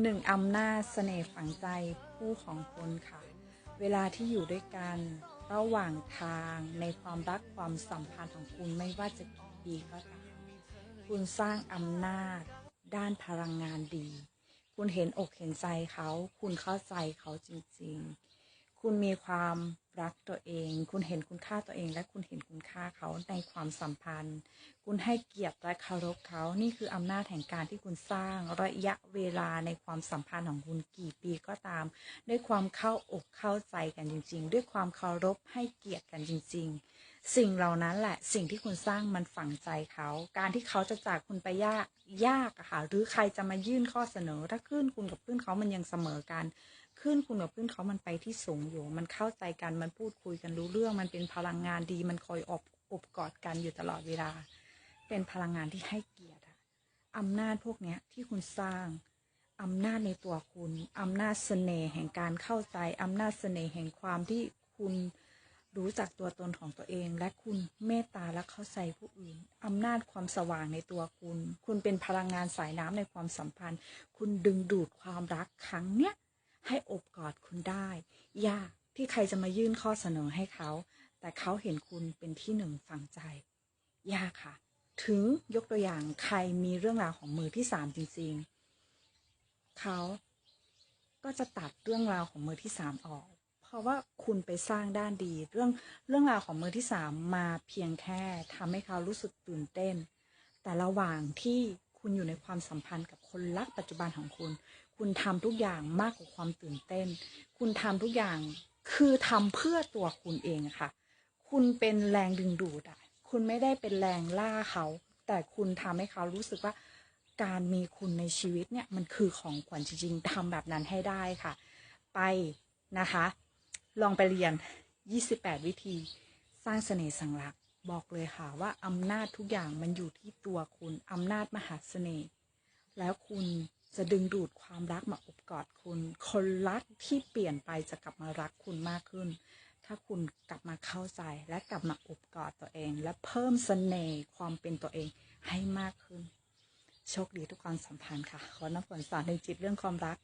หนึ่งอำนาจเสน่ห์ฝังใจผู้ของคุณค่ะ เวลาที่อยู่ด้วยกัน ระหว่างทางในความรักความสัมพันธ์ของคุณไม่ว่าจะกี่ปีก็ตามคุณสร้างอำนาจ ด้านพลังงานดี คุณเห็นอกเห็นใจเขา คุณเข้าใจเขาจริงๆ คุณมีความรักตัวเอง คุณเห็นคุณค่าตัวเอง และคุณเห็นคุณค่าเขาในความสัมพันธ์ คุณให้เกียรติและเคารพเขา นี่คืออำนาจแห่งการที่คุณสร้างระยะเวลาในความสัมพันธ์ของคุณกี่ปีก็ตาม ด้วยความเข้าอกเข้าใจกันจริง ๆ ด้วยความเคารพให้เกียรติกันจริง ๆ สิ่งเหล่านั้นแหละ สิ่งที่คุณสร้างมันฝังใจเขา การที่เขาจะจากคุณไปยากยากอะค่ะ หรือใครจะมายื่นข้อเสนอ ถ้าขึ้นคุณกับขึ้นเขามันยังเสมอกัน ขึ้นคุณกับขึ้นเขามันไปที่สูงอยู่ มันเข้าใจกันมันพูดคุยกันรู้เรื่อง มันเป็นพลังงานดีมันคอยอบอบกอดกันอยู่ตลอดเวลา เป็นพลังงานที่ให้เกียรติอะอำนาจพวกเนี้ยที่คุณสร้างอำนาจในตัวคุณอำนาจเสน่ห์แห่งการเข้าใจอำนาจเสน่ห์แห่งความที่คุณรู้จักตัวตนของตัวเอง และคุณเมตตาและเข้าใจผู้อื่นอำนาจความสว่างในตัวคุณ คุณเป็นพลังงานสายน้ำในความสัมพันธ์ คุณดึงดูดความรักครั้งเนี้ย ให้อบกอดคุณได้ ยากที่ใครจะมายื่นข้อเสนอให้เขา แต่เขาเห็นคุณเป็นที่หนึ่งฝังใจ ยากค่ะ ถึงยกตัวอย่างใครมีเรื่องราวของมือที่สามจริงๆ เขาก็จะตัดเรื่องราวของมือที่สามออก เพราะว่าคุณไปสร้างด้านดี เรื่องเรื่องราวของมือที่สามมาเพียงแค่ทำให้เขารู้สึกตื่นเต้น แต่ระหว่างที่ คุณอยู่ในความสัมพันธ์กับคนรักปัจจุบันของคุณ คุณทำทุกอย่างมากกว่าความตื่นเต้น คุณทำทุกอย่างคือทำเพื่อตัวคุณเองค่ะ คุณเป็นแรงดึงดูดอะคุณไม่ได้เป็นแรงล่าเขา แต่คุณทำให้เขารู้สึกว่า การมีคุณในชีวิตเนี่ยมันคือของขวัญจริงๆทำแบบนั้นให้ได้ค่ะ ไปนะคะ ลองไปเรียน 28 วิธี สร้างเสน่ห์สังลักษณ บอกเลยค่ะว่าอำนาจทุกอย่างมันอยู่ที่ตัวคุณอำนาจมหาเสน่ห์ แล้วคุณจะดึงดูดความรักมาอบกอดคุณ คนรักที่เปลี่ยนไปจะกลับมารักคุณมากขึ้น ถ้าคุณกลับมาเข้าใจและกลับมาอบกอดตัวเอง และเพิ่มเสน่ห์ความเป็นตัวเองให้มากขึ้น โชคดีทุกความสัมพันธ์ค่ะขอน้ำฝนสอนในจิตเรื่องความรัก